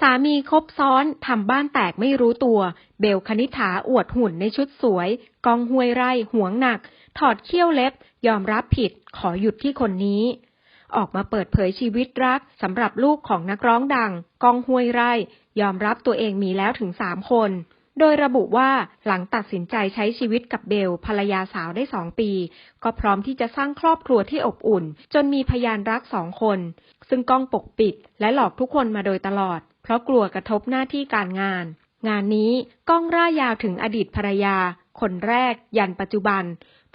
สามีคบซ้อนทำบ้านแตกไม่รู้ตัว เบลคณิษฐาอวดหุ่นในชุดสวย กองห้วยไร่หวงหนัก ถอดเขี้ยวเล็บ ยอมรับผิด ขอหยุดที่คนนี้ ออกมาเปิดเผยชีวิตรักสำหรับลูกของนักร้องดัง กองห้วยไร่ ยอมรับตัวเองมีแล้วถึงสามคน โดยระบุว่าหลังตัดสินใจใช้ชีวิตกับเบลภรรยาสาวได้สองปี ก็พร้อมที่จะสร้างครอบครัวที่อบอุ่น จนมีพยานรักสองคน ซึ่งก้องปกปิด และหลอกทุกคนมาโดยตลอด เพราะกลัวกระทบหน้าที่การงาน งานนี้ก้องร่ายาวถึงอดีตภรรยา คนแรก ยันปัจจุบัน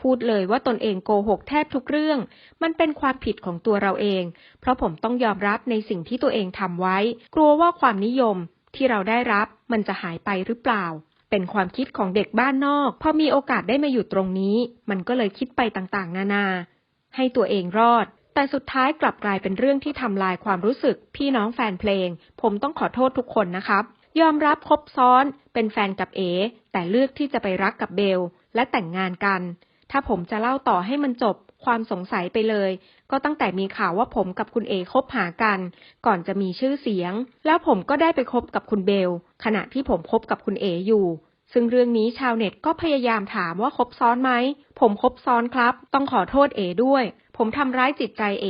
พูดเลยว่าตนเองโกหกแทบทุกเรื่อง มันเป็นความผิดของตัวเราเอง เพราะผมต้องยอมรับในสิ่งที่ตัวเองทำไว้ กลัวว่าความนิยมที่เราได้รับมันจะหายไปหรือเปล่า เป็นความคิดของเด็กบ้านนอก พอมีโอกาสได้มาอยู่ตรงนี้ มันก็เลยคิดไปต่างๆ นานา ให้ตัวเองรอด แต่สุดท้ายกลับกลายเป็นเรื่องที่ทำลายความรู้สึก พี่น้องแฟนเพลง ผมต้องขอโทษทุกคนนะครับ ยอมรับคบซ้อน เป็นแฟนกับเอแต่เลือกที่จะไปรักกับเบล และแต่งงานกัน ถ้าผมจะเล่าต่อให้มันจบความสงสัยไปเลย ก็ตั้งแต่มีข่าวว่าผมกับคุณเอคบหากัน ก่อนจะมีชื่อเสียง แล้วผมก็ได้ไปคบกับคุณเบล ขณะที่ผมคบกับคุณเออยู่ ซึ่งเรื่องนี้ชาวเน็ตก็พยายามถามว่าคบซ้อนไหม ผมคบซ้อนครับ ต้องขอโทษเอด้วย ผมทำร้ายจิตใจเอ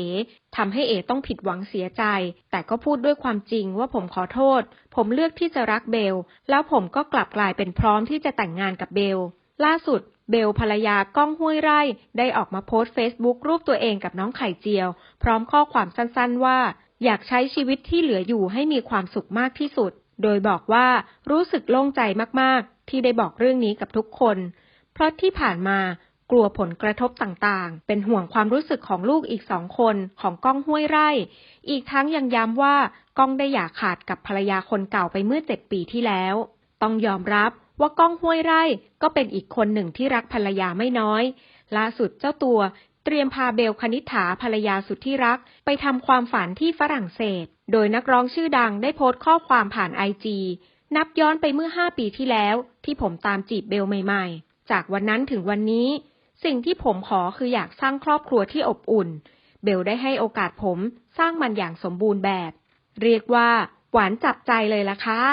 ทำให้เอต้องผิดหวังเสียใจ แต่ก็พูดด้วยความจริงว่าผมขอโทษ ผมเลือกที่จะรักเบล แล้วผมก็กลับกลายเป็นพร้อมที่จะแต่งงานกับเบล ล่าสุดเบลภรรยาก้องห้วยไร่ ได้ออกมาโพสต์เฟซบุ๊กรูปตัวเองกับน้องไข่เจียว พร้อมข้อความสั้นๆว่า อยากใช้ชีวิตที่เหลืออยู่ให้มีความสุขมากที่สุด โดยบอกว่ารู้สึกโล่งใจมากๆ ที่ได้บอกเรื่องนี้กับทุกคน เพราะที่ผ่านมากลัวผลกระทบต่างๆ เป็นห่วงความรู้สึกของลูกอีกสองคนของก้องห้วยไร่ อีกทั้งยังย้ำว่าก้องได้หย่าขาดกับภรรยาคนเก่าไปเมื่อเจ็ดปีที่แล้ว ต้องยอมรับว่าก้องห้วยไร่ก็เป็นอีกคนหนึ่งที่รักภรรยาไม่น้อย ล่าสุดเจ้าตัว เตรียมพาเบลคณิษฐาภรรยาสุดที่รัก ไปทำความฝันที่ฝรั่งเศส โดยนักร้องชื่อดังได้โพสต์ข้อความผ่านไอจีนับย้อนไปเมื่อ 5 ปีที่แล้ว ที่ผมตามจีบเบลใหม่ๆ จากวันนั้นถึงวันนี้ สิ่งที่ผมขอคืออยากสร้างครอบครัวที่อบอุ่น เบลได้ให้โอกาสผมสร้างมันอย่างสมบูรณ์แบบ เรียกว่า หวานจับใจเลยล่ะค่ะ